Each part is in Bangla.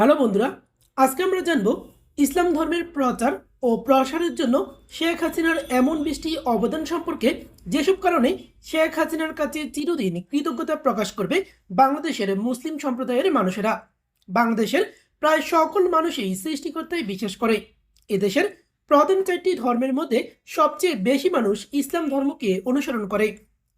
হ্যালো বন্ধুরা, আজকে আমরা জানব ইসলাম ধর্মের প্রচার ও প্রসারের জন্য শেখ হাসিনার এমন বৃষ্টি অবদান সম্পর্কে, যেসব কারণে শেখ হাসিনার কাছে চিরদিন কৃতজ্ঞতা প্রকাশ করবে বাংলাদেশের মুসলিম সম্প্রদায়ের মানুষেরা। বাংলাদেশের প্রায় সকল মানুষই সৃষ্টিকর্তায় বিশ্বাস করে। এদেশের প্রধান চারটি ধর্মের মধ্যে সবচেয়ে বেশি মানুষ ইসলাম ধর্মকে অনুসরণ করে।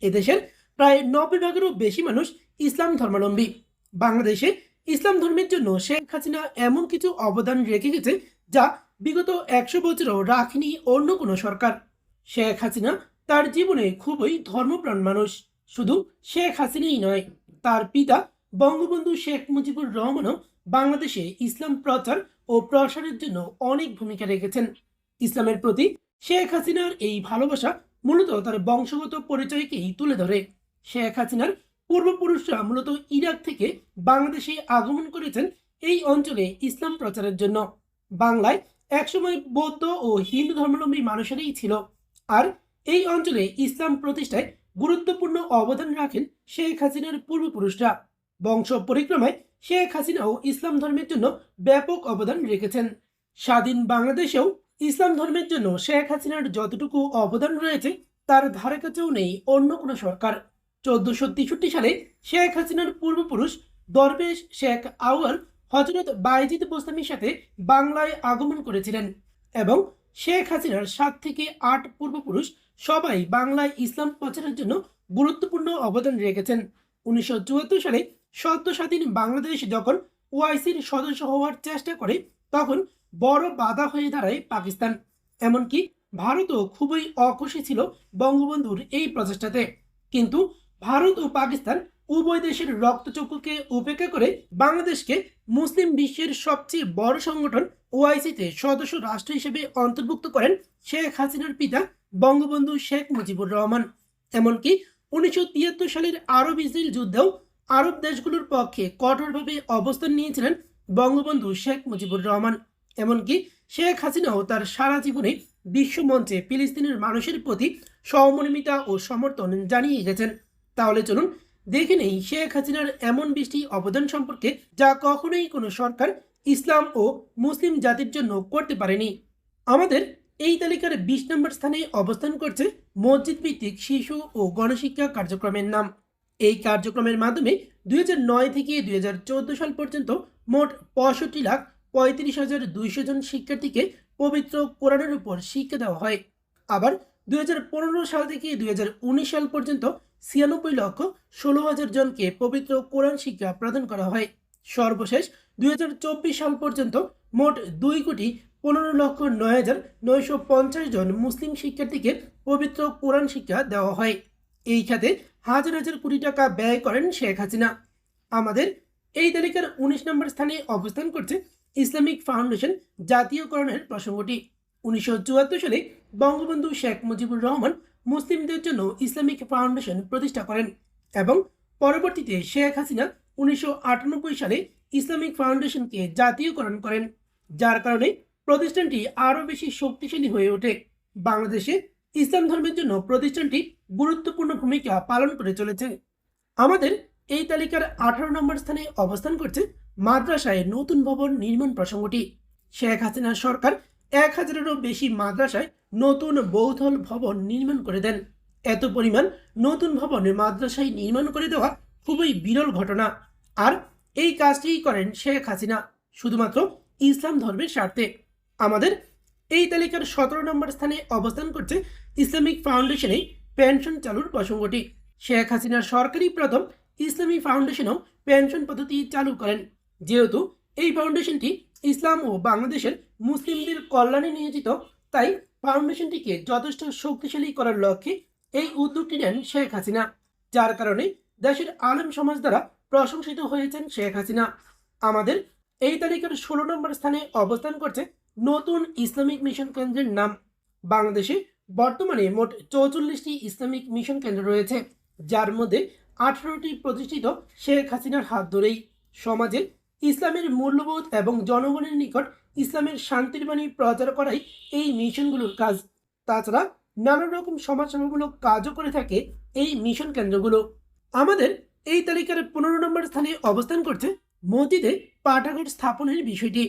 এদেশের প্রায় নব্বই ভাগেরও বেশি মানুষ ইসলাম ধর্মাবলম্বী। বাংলাদেশে ইসলাম ধর্মের জন্য শেখ হাসিনা এমন কিছু অবদান রেখে গেছে যা বিগত একশো বছরও রাখেনি অন্য কোনো সরকার। শেখ হাসিনা তার জীবনে খুবই ধর্মপ্রাণ মানুষ। শুধু শেখ হাসিনাই নয়, তার পিতা বঙ্গবন্ধু শেখ মুজিবুর রহমানও বাংলাদেশে ইসলাম প্রচার ও প্রসারের জন্য অনেক ভূমিকা রেখেছেন। ইসলামের প্রতি শেখ হাসিনার এই ভালোবাসা মূলত তার বংশগত পরিচয়কেই তুলে ধরে। শেখ হাসিনার পূর্বপুরুষরা মূলত ইরাক থেকে বাংলাদেশে আগমন করেছেন এই অঞ্চলে ইসলাম প্রচারের জন্য। বাংলায় একসময় বৌদ্ধ ও হিন্দু ধর্মাবলম্বী মানুষেরই ছিল। আর এই অঞ্চলে ইসলাম প্রতিষ্ঠায় গুরুত্বপূর্ণ অবদান রাখেন শেখ হাসিনার পূর্বপুরুষরা। বংশ পরিক্রমায় শেখ হাসিনাও ইসলাম ধর্মের জন্য ব্যাপক অবদান রেখেছেন। স্বাধীন বাংলাদেশেও ইসলাম ধর্মের জন্য শেখ হাসিনার যতটুকু অবদান রয়েছে, তার ধারে কাছেও নেই অন্য কোনো সরকার। চোদ্দশো সালে শেখ হাসিনার পূর্বপুরুষ দরবেশ শেখ আউয়াল হজরত বাইজিদ বোস্তামির সাথে বাংলায় আগমন করেছিলেন এবং শেখ হাসিনার সাত থেকে আট পূর্বপুরুষ সবাই বাংলায় ইসলাম প্রচারের জন্য গুরুত্বপূর্ণ অবদান রেখেছেন। উনিশশো চুয়াত্তর সালে সদ্য স্বাধীন বাংলাদেশ যখন ওআইসির সদস্য হওয়ার চেষ্টা করে, তখন বড় বাধা হয়ে দাঁড়ায় পাকিস্তান। এমনকি ভারতও খুবই অখুশি ছিল বঙ্গবন্ধুর এই প্রচেষ্টাতে। কিন্তু ভারত ও পাকিস্তান উভয় দেশের রক্তচক্ষুকে উপেক্ষা করে বাংলাদেশকে মুসলিম বিশ্বের সবচেয়ে বড় সংগঠন ওআইসিতে সদস্য রাষ্ট্র হিসেবে অন্তর্ভুক্ত করেন শেখ হাসিনার পিতা বঙ্গবন্ধু শেখ মুজিবুর রহমান। এমনকি উনিশশো তিয়াত্তর সালের আরব ইসরায়েল যুদ্ধেও আরব দেশগুলোর পক্ষে কঠোরভাবে অবস্থান নিয়েছিলেন বঙ্গবন্ধু শেখ মুজিবুর রহমান। এমনকি শেখ হাসিনাও তার সারা জীবনে বিশ্বমঞ্চে ফিলিস্তিনের মানুষের প্রতি সহমর্মিতা ও সমর্থন জানিয়ে গেছেন তাহলে চলুন দেখে নেই শেখ হাসিনার এমন বৃষ্টি অবদান সম্পর্কে যা কখনোই কোনো সরকার ইসলাম ও মুসলিম জাতির জন্য করতে পারেনি। আমাদের এই তালিকার বিশ নম্বর স্থানে অবস্থান করছে মসজিদ ভিত্তিক শিশু ও গণশিক্ষা কার্যক্রমের নাম। এই কার্যক্রমের মাধ্যমে দুই থেকে দুই হাজার চোদ্দ সাল পর্যন্ত মোট পঁয়ষট্টি লাখ পঁয়ত্রিশ হাজার দুইশো জন শিক্ষার্থীকে পবিত্র কোরআনের উপর শিক্ষা দেওয়া হয়। আবার দুই হাজার পনেরো সাল থেকে দুই হাজার উনিশ সাল পর্যন্ত ছিয়ানব্বই লক্ষ ষোলো হাজার জনকে পবিত্র কোরআন শিক্ষা প্রদান করা হয়। সর্বশেষ দুই হাজার চব্বিশ সাল পর্যন্ত মোট দুই কোটি পনেরো লক্ষ নয় হাজার নয়শো পঞ্চাশ জন মুসলিম শিক্ষার্থীকে পবিত্র কোরআন শিক্ষা দেওয়া হয়। এই খাতে হাজার হাজার কোটি টাকা ব্যয় করেন শেখ হাসিনা। আমাদের এই তালিকার উনিশ নম্বর স্থানে অবস্থান করছে ইসলামিক ফাউন্ডেশন জাতীয়করণের প্রসঙ্গটি। উনিশশো চুয়াত্তর সালে বঙ্গবন্ধু শেখ মুজিবুর রহমান মুসলিমদের জন্য ইসলামিক ফাউন্ডেশন প্রতিষ্ঠা করেন এবং পরবর্তীতে শেখ হাসিনা উনিশশো আটানব্বই সালে ইসলামিক ফাউন্ডেশনকে জাতীয়করণ করেন, যার কারণে প্রতিষ্ঠানটি আরও বেশি শক্তিশালী হয়ে ওঠে। বাংলাদেশে ইসলাম ধর্মের জন্য প্রতিষ্ঠানটি গুরুত্বপূর্ণ ভূমিকা পালন করে চলেছে। আমাদের এই তালিকার আঠারো নম্বর স্থানে অবস্থান করছে মাদ্রাসায় নতুন ভবন নির্মাণ প্রসঙ্গটি। শেখ হাসিনা সরকার এক হাজারেরও বেশি মাদ্রাসায় নতুন বহুতল ভবন নির্মাণ করে দেন। এত পরিমাণ নতুন ভবন মাদ্রাসায় নির্মাণ করে দেওয়া খুবই বিরল ঘটনা। আর এই কাজটিই করেন শেখ হাসিনা, শুধুমাত্র ইসলাম ধর্মের স্বার্থে। আমাদের এই তালিকার সতেরো নম্বর স্থানে অবস্থান করছে ইসলামিক ফাউন্ডেশনে পেনশন চালুর প্রসঙ্গটি। শেখ হাসিনার সরকারি প্রথম ইসলামী ফাউন্ডেশনও পেনশন পদ্ধতি চালু করেন। যেহেতু এই ফাউন্ডেশনটি ইসলাম ও বাংলাদেশের মুসলিমদের কল্যাণে নিয়োজিত, তাই ফাউন্ডেশনটিকে যথেষ্ট শক্তিশালী করার লক্ষ্যে এই উদ্যোগটি নেন শেখ হাসিনা, যার কারণে দেশের আলেম সমাজ দ্বারা প্রশংসিত হয়েছেন শেখ হাসিনা। আমাদের এই তালিকার ষোলো নম্বর স্থানে অবস্থান করছে নতুন ইসলামিক মিশন কেন্দ্রের নাম। বাংলাদেশে বর্তমানে মোট চৌচল্লিশটি ইসলামিক মিশন কেন্দ্র রয়েছে, যার মধ্যে আঠারোটি প্রতিষ্ঠিত শেখ হাসিনার হাত ধরেই। সমাজে ইসলামের মূল্যবোধ এবং জনগণের নিকট ইসলামের শান্তির বাণী প্রচার করাই এই মিশনগুলোর কাজ। তাছাড়া নানা রকম সমাজসেবামূলক কাজও করে থাকে এই মিশন কেন্দ্রগুলো। আমাদের এই তালিকার পনেরো নম্বর স্থানে অবস্থান করছে মসজিদে পাঠাগার স্থাপনের বিষয়টি।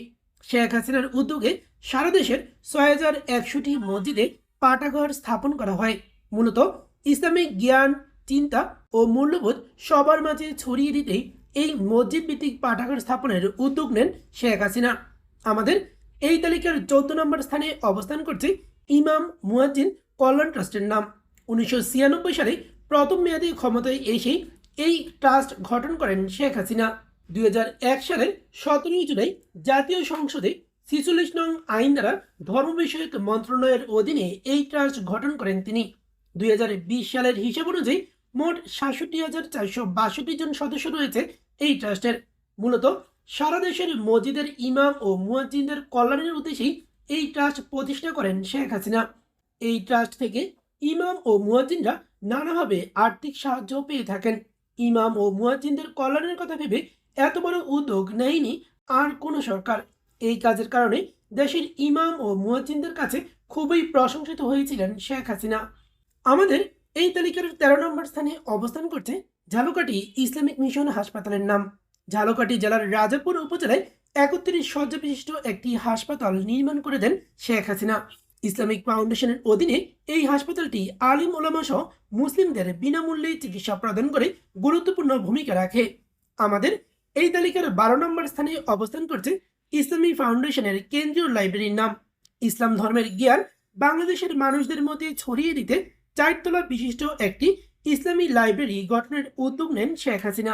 শেখ হাসিনার উদ্যোগে সারা দেশের ছয় হাজার একশোটি মসজিদে পাঠাগার স্থাপন করা হয়। মূলত ইসলামিক জ্ঞান, চিন্তা ও মূল্যবোধ সবার মাঝে ছড়িয়ে দিতেই এই মসজিদ ভিত্তিক পাঠাগার স্থাপনের উদ্যোগ নেন শেখ হাসিনা। আমাদের এই তালিকার চৌদ্দ নম্বর স্থানে অবস্থান করছে ইমাম মুয়াজ্জিন কল্যাণ ট্রাস্টের নাম। উনিশশো ছিয়ানব্বই সালে প্রথম মেয়াদে ক্ষমতায় এসেই এই ট্রাস্ট গঠন করেন শেখ হাসিনা। দুই সালের সতেরোই জুলাই জাতীয় সংসদে ছিচল্লিশ নং আইন দ্বারা ধর্ম বিষয়ক মন্ত্রণালয়ের অধীনে এই ট্রাস্ট গঠন করেন তিনি। দুই হাজার বিশ সালের হিসাব অনুযায়ী মোট সাতষট্টি হাজার চারশো বাষট্টি জন সদস্য রয়েছে এই ট্রাস্টের মূলত সারা দেশের মসজিদের ইমাম ও মুয়াজ্জিনদের কল্যাণের উদ্দেশ্যেই এই ট্রাস্ট প্রতিষ্ঠা করেন শেখ হাসিনা। এই ট্রাস্ট থেকে ইমাম ও মুয়াজ্জিনরা নানাভাবে আর্থিক সাহায্য পেয়ে থাকেন। ইমাম ও মুয়াজ্জিনদের কল্যাণের কথা ভেবে এত বড় উদ্যোগ নেয়নি আর কোনো সরকার। এই কাজের কারণে দেশের ইমাম ও মুয়াজ্জিনদের কাছে খুবই প্রশংসিত হয়েছিলেন শেখ হাসিনা। আমাদের এই তালিকার তেরো নম্বর স্থানে অবস্থান করছে ঝালকাঠি ইসলামিক মিশন হাসপাতালের নাম। ঝালকাঠি জেলার রাজাপুর উপজেলায় একত্রিশ শয্যা বিশিষ্ট একটি হাসপাতাল নির্মাণ করে দেন শেখ হাসিনা। ইসলামিক ফাউন্ডেশনের অধীনে এই হাসপাতালটি আলিম ওলামা সহ মুসলিমদের বিনামূল্যে চিকিৎসা প্রদান করে গুরুত্বপূর্ণ ভূমিকা রাখে। আমাদের এই তালিকার বারো নম্বর স্থানে অবস্থান করছে ইসলামী ফাউন্ডেশনের কেন্দ্রীয় লাইব্রেরির নাম। ইসলাম ধর্মের জ্ঞান বাংলাদেশের মানুষদের মধ্যে ছড়িয়ে দিতে চারতলা বিশিষ্ট একটি ইসলামী লাইব্রেরি গঠনের উদ্যোগ নেন শেখ হাসিনা।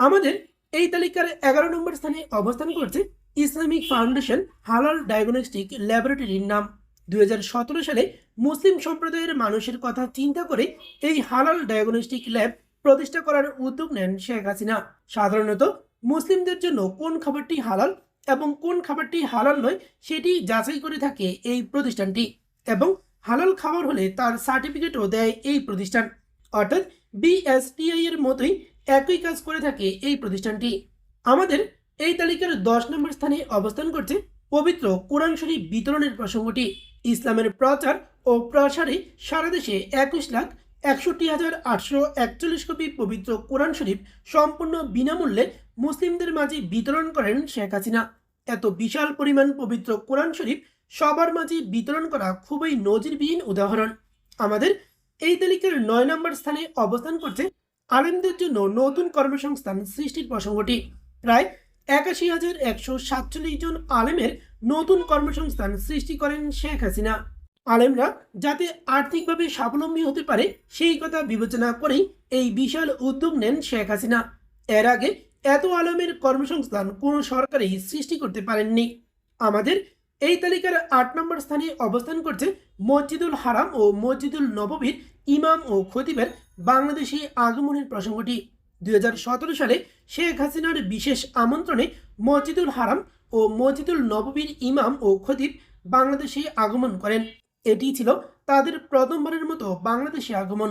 আমাদের এই তালিকার এগারো নম্বর স্থানে অবস্থান করছে ইসলামিক ফাউন্ডেশন হালাল ডায়াগনস্টিক ল্যাবরেটরির নাম। দু হাজার সতেরো সালে মুসলিম সম্প্রদায়ের মানুষের কথা চিন্তা করে এই হালাল ডায়াগনস্টিক ল্যাব প্রতিষ্ঠা করার উদ্যোগ নেন শেখ হাসিনা। সাধারণত মুসলিমদের জন্য কোন খাবারটি হালাল এবং কোন খাবারটি হালাল নয় সেটি যাচাই করে থাকে এই প্রতিষ্ঠানটি এবং হালাল খাবার হলে তার সার্টিফিকেটও দেয় এই প্রতিষ্ঠান। অর্থাৎ বিএসটিআই এর মতোই একই কাজ করে থাকে এই প্রতিষ্ঠানটি। আমাদের এই তালিকার দশ নম্বর স্থানে অবস্থান করছে পবিত্র কোরআন শরীফ বিতরণের প্রসঙ্গটি। ইসলামের প্রচার ও প্রসারে সারা দেশে একুশ লাখ একষট্টি হাজার আটশো একচল্লিশ কপি পবিত্র কোরআন শরীফ সম্পূর্ণ বিনামূল্যে মুসলিমদের মাঝে বিতরণ করেন শেখ হাসিনা। এত বিশাল পরিমাণ পবিত্র কোরআন শরীফ সবার মাঝে বিতরণ করা খুবই নজিরবিহীন উদাহরণ। আমাদের এই তালিকার নয় নম্বর স্থানে অবস্থান করছে আলেমদের জন্য নতুন কর্মসংস্থান সৃষ্টির প্রসঙ্গটি। প্রায় একাশি হাজার একশো সাতচল্লিশ জন আলেমের নতুন কর্মসংস্থান সৃষ্টি করেন শেখ হাসিনা। আলেমরা যাতে আর্থিকভাবে স্বাবলম্বী হতে পারে, সেই কথা বিবেচনা করেই এই বিশাল উদ্যোগ নেন শেখ হাসিনা। এর আগে এত আলমের কর্মসংস্থান কোনো সরকারই সৃষ্টি করতে পারেননি। আমাদের এই তালিকার আট নম্বর স্থানে অবস্থান করছে মসজিদুল হারাম ও মসজিদুল নববীর ইমাম ও খতিবের বাংলাদেশি আগমনের প্রসঙ্গটি। দুই হাজার সতেরো সালে শেখ হাসিনার বিশেষ আমন্ত্রণে মসজিদুল হারাম ও মসজিদুল নববীর ইমাম ও খতিব বাংলাদেশে আগমন করেন। এটি ছিল তাদের প্রথমবারের মতো বাংলাদেশে আগমন।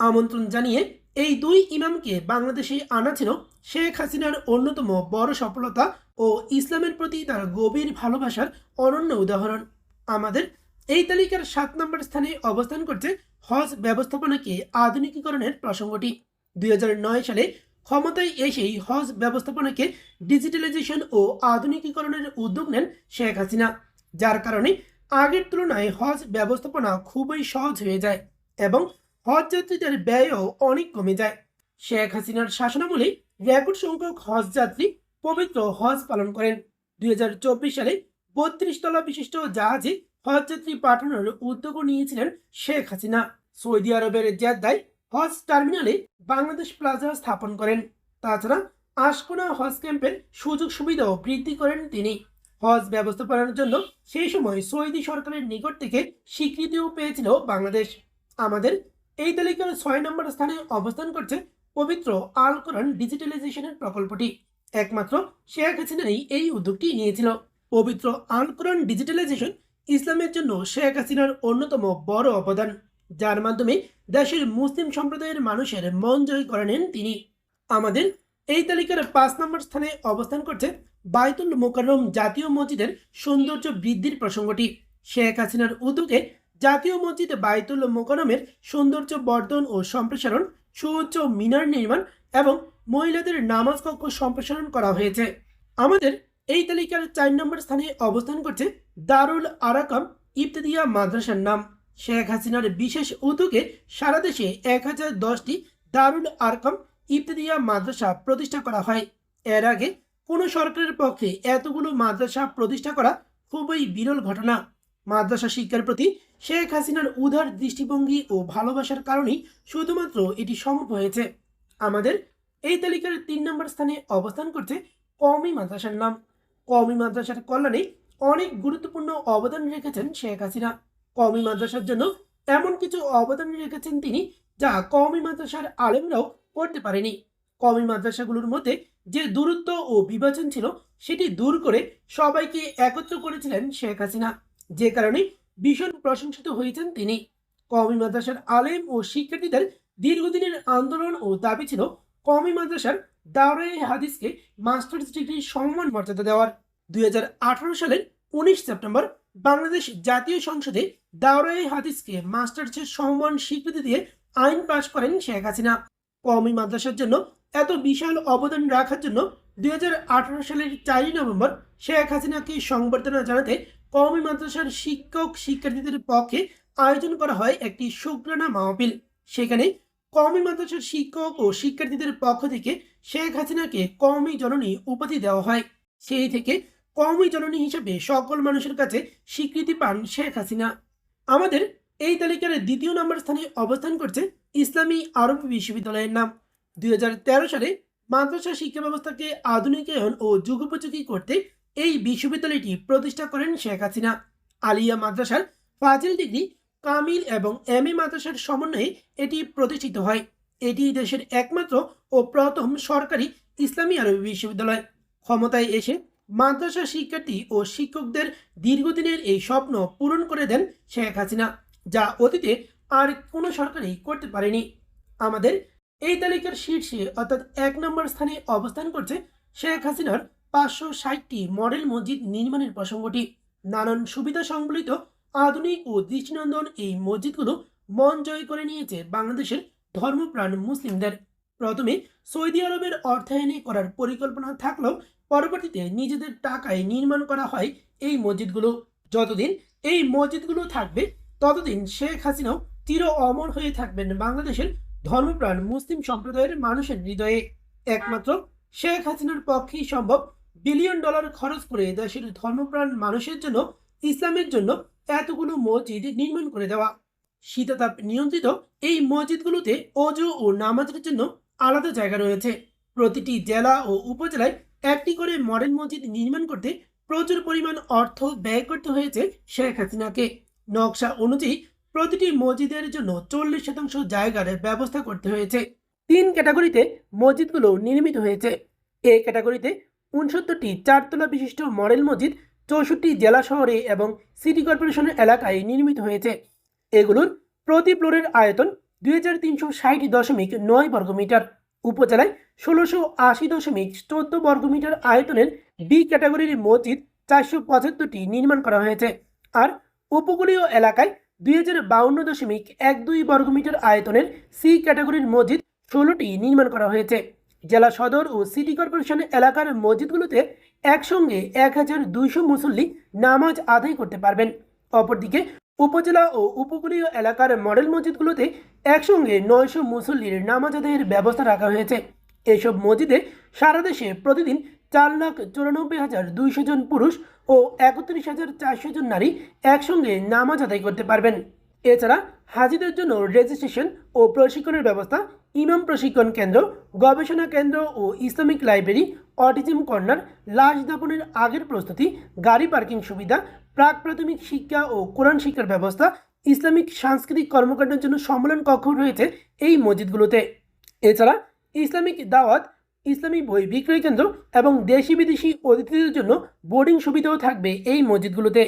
আমন্ত্রণ জানিয়ে এই দুই ইমামকে বাংলাদেশে আনা ছিল শেখ হাসিনার অন্যতম বড় সফলতা ও ইসলামের প্রতি তার গভীর ভালোবাসার অনন্য উদাহরণ। আমাদের এই তালিকার সাত নম্বর স্থানে অবস্থান করছে হজ ব্যবস্থাপনাকে আধুনিকীকরণের প্রসঙ্গটি। দুই হাজার নয় সালে ক্ষমতায় এসেই হজ ব্যবস্থাপনাকে ডিজিটালাইজেশন ও আধুনিকীকরণের উদ্যোগ নেন শেখ হাসিনা, যার কারণে আগের তুলনায় হজ ব্যবস্থাপনা খুবই সহজ হয়ে যায় এবং হজ যাত্রীদের ব্যয়ও অনেক কমে যায়। শেখ হাসিনার শাসনামলে রেকর্ড সংখ্যক হজ যাত্রী পবিত্র হজ পালন করেন। দুই হাজার চব্বিশ সালে বত্রিশ তলা বিশিষ্ট জাহাজে হজ যাত্রী পাঠানোর উদ্যোগও নিয়েছিলেন শেখ হাসিনা। সৌদি আরবের জেদ্দায় হজ টার্মিনালে বাংলাদেশ প্লাজা স্থাপন করেন। তাছাড়া আশকোনা হজ ক্যাম্পের সুযোগ সুবিধাও বৃদ্ধি করেন তিনি। হজ ব্যবস্থাপনার জন্য সেই সময় সৌদি সরকারের নিকট থেকে স্বীকৃতিও পেয়েছিল বাংলাদেশ। আমাদের এই তালিকার ছয় নম্বর স্থানে অবস্থান করছে পবিত্র আল কোরআন ডিজিটালাইজেশনের প্রকল্পটি। একমাত্র শেখ হাসিনাই এই উদ্যোগটি নিয়েছিল। পবিত্র আল ডিজিটালাইজেশন ইসলামের জন্য শেখ হাসিনার অন্যতম বড় অবদান। যার মাধ্যমে দেশের মুসলিম সম্প্রদায়ের মানুষের মন জয় করে নেন তিনি। আমাদের এই তালিকার পাঁচ নম্বর স্থানে অবস্থান করছে বায়তুল মোকাররম জাতীয় মসজিদের সৌন্দর্য বৃদ্ধির প্রসঙ্গটি। শেখ হাসিনার উদ্যোগে জাতীয় মসজিদ বায়তুল মোকাররমের সৌন্দর্য বর্ধন ও সম্প্রসারণ, সুউচ্চ মিনার নির্মাণ এবং মহিলাদের নামাজ কক্ষ সম্প্রসারণ করা হয়েছে। আমাদের এই তালিকার চার নম্বর স্থানে অবস্থান করছে দারুল আরাকাম ইবতদিয়া মাদ্রাসার নাম। শেখ হাসিনার বিশেষ উদ্যোগে সারা দেশে এক হাজার দশটি দারুল আরকাম ইবতদিয়া মাদ্রাসা প্রতিষ্ঠা করা হয়। এর আগে কোনো সরকারের পক্ষে এতগুলো মাদ্রাসা প্রতিষ্ঠা করা খুবই বিরল ঘটনা। মাদ্রাসা শিক্ষার প্রতি শেখ হাসিনার উদার দৃষ্টিভঙ্গি ও ভালোবাসার কারণেই শুধুমাত্র এটি সম্ভব হয়েছে। আমাদের এই তালিকার তিন নম্বর স্থানে অবস্থান করছে কমি মাদ্রাসার নাম। কওমি মাদ্রাসার কল্যাণে অনেক গুরুত্বপূর্ণ অবদান রেখেছেন শেখ হাসিনা। কমি মাদ্রাসার জন্য এমন কিছু অবদান রেখেছেন তিনি যা কওমি মাদ্রাসার আলেমরাও করতে পারেনি। কমি মাদ্রাসাগুলোর মধ্যে যে দূরত্ব ও বিভাজন ছিল সেটি দূর করে সবাইকে একত্র করেছিলেন শেখ হাসিনা। যে কারণে ভীষণ প্রশংসিত হয়েছেন তিনি। কওমি মাদ্রাসার আলেম ও শিক্ষার্থীদের দীর্ঘদিনের আন্দোলন ও দাবি ছিল কওমি মাদ্রাসার দাওরাই হাদিসকে মাস্টার্স ডিগ্রি সম্মান মর্যাদা দেওয়ার দুই সালের উনিশ সেপ্টেম্বর বাংলাদেশ জাতীয় সংসদে দাওরাই হাদিসকে মাস্টার্সের সম্মান স্বীকৃতি দিয়ে আইন পাশ করেন শেখ হাসিনা। কওমি মাদ্রাসার জন্য এত বিশাল অবদান রাখার জন্য দুই হাজার আঠারো সালের চারই নভেম্বর শেখ হাসিনাকে সংবর্ধনা জানাতে কওমি মাদ্রাসার শিক্ষক শিক্ষার্থীদের পক্ষে আয়োজন করা হয় একটি শুক্রানা মাহফিল। সেখানে কওমি মাদ্রাসার শিক্ষক ও শিক্ষার্থীদের পক্ষ থেকে শেখ হাসিনাকে কওমি জননী উপাধি দেওয়া হয়। সেই থেকে কওমি জননী হিসেবে সকল মানুষের কাছে স্বীকৃতি পান শেখ হাসিনা। আমাদের এই তালিকার দ্বিতীয় নম্বর স্থানে অবস্থান করছে ইসলামী আরব বিশ্ববিদ্যালয়ের নাম। দুই হাজার তেরো সালে মাদ্রাসা শিক্ষা ব্যবস্থাকে আধুনিকায়ন ও যুগোপযোগী করতে এই বিশ্ববিদ্যালয়টি প্রতিষ্ঠা করেন শেখ হাসিনা। আলিয়া মাদ্রাসার ফাজিল ডিগ্রি কামিল এবং এম এ মাদ্রাসার সমন্বয়ে এটি প্রতিষ্ঠিত হয়। এটি দেশের একমাত্র ও প্রথম সরকারি ইসলামী আরবি বিশ্ববিদ্যালয়। ক্ষমতায় এসে মাদ্রাসা শিক্ষার্থী ও শিক্ষকদের দীর্ঘদিনের এই স্বপ্ন পূরণ করে দেন শেখ হাসিনা, যা অতীতে আর কোনো সরকারই করতে পারেনি। আমাদের এই তালিকার শীর্ষে অর্থাৎ এক নম্বর স্থানে অবস্থান করছে শেখ হাসিনার পাঁচশো ষাটটি মডেল মসজিদ নির্মাণের প্রসঙ্গটি। নানান সুবিধা সংবলিত আধুনিক ও দৃষ্টিনন্দন এই মসজিদগুলো মন জয় করে নিয়েছে বাংলাদেশের ধর্মপ্রাণ মুসলিমদের। প্রথমে সৌদি আরবের অর্থায়নে করার পরিকল্পনা থাকলেও পরবর্তীতে নিজেদের টাকায় নির্মাণ করা হয় এই মসজিদগুলো। যতদিন এই মসজিদগুলো থাকবে, ততদিন শেখ হাসিনাও চির অমর হয়ে থাকবেন বাংলাদেশের ধর্মপ্রাণ মুসলিম সম্প্রদায়ের মানুষের হৃদয়ে। একমাত্র শেখ হাসিনার পক্ষেই সম্ভব বিলিয়ন ডলার খরচ করে দেশের ধর্মপ্রাণ মানুষের জন্য ইসলামের জন্য এতগুলো মসজিদ নির্মাণ করে দেওয়া। শীতাতাপ নিয়ন্ত্রিত এই মসজিদগুলোতে অজু ও নামাজের জন্য আলাদা জায়গা রয়েছে। প্রতিটি জেলা ও উপজেলায় একটি করে মডেল মসজিদ নির্মাণ করতে প্রচুর পরিমাণ অর্থ ব্যয় করতে হয়েছে শেখ হাসিনাকে। নকশা অনুযায়ী প্রতিটি মসজিদের জন্য চল্লিশ শতাংশ জায়গার ব্যবস্থা করতে হয়েছে। তিন ক্যাটাগরিতে মসজিদগুলো নির্মিত হয়েছে। এ ক্যাটাগরিতে উনসত্তরটি চারতলা বিশিষ্ট মডেল মসজিদ চৌষট্টি জেলা শহরে এবং সিটি কর্পোরেশনের এলাকায় নির্মিত হয়েছে। এগুলোর প্রতি ফ্লোরের আয়তন দুই হাজার তিনশো ষাট দশমিক নয় বর্গমিটার উপজেলায় ষোলোশো আশি দশমিক চোদ্দ বর্গমিটার আয়তনের বি ক্যাটাগরির মসজিদ চারশো পঁচাত্তরটি নির্মাণ করা হয়েছে। আর উপকূলীয় এলাকায় দুই হাজার বাউন্ন দশমিক এক দুই বর্গমিটার আয়তনের সি ক্যাটাগরির মসজিদ ষোলোটি নির্মাণ করা হয়েছে। জেলা সদর ও সিটি কর্পোরেশন এলাকার মসজিদগুলোতে একসঙ্গে এক হাজার দুইশো মুসল্লি নামাজ আদায় করতে পারবেন। অপরদিকে উপজেলা ও উপকূলীয় এলাকার মডেল মসজিদগুলোতে একসঙ্গে নয়শো মুসল্লির নামাজ আদায়ের ব্যবস্থা রাখা হয়েছে। এসব মসজিদে সারা দেশে প্রতিদিন চার লাখ চুরানব্বই হাজার দুইশো জন পুরুষ ও একত্রিশ হাজার চারশো জন নারী একসঙ্গে নামাজ আদায় করতে পারবেন। এছাড়া হাজিদের জন্য রেজিস্ট্রেশন ও প্রশিক্ষণের ব্যবস্থা ইমাম প্রশিক্ষণ কেন্দ্র, গবেষণা কেন্দ্র ও ইসলামিক লাইব্রেরি অটিজম কর্নার, লাশ দাপনের আগের প্রস্তুতি, গাড়ি পার্কিং সুবিধা, প্রাক প্রাথমিক শিক্ষা ও কোরআন শিক্ষার ব্যবস্থা, ইসলামিক সাংস্কৃতিক কর্মকাণ্ডের জন্য সম্মেলন কক্ষ রয়েছে এই মসজিদগুলোতে। এছাড়া ইসলামিক দাওয়াত, ইসলামী বই বিক্রয় কেন্দ্র এবং দেশি বিদেশি অতিথিদের জন্য বোর্ডিং সুবিধাও থাকবে এই মসজিদগুলোতে।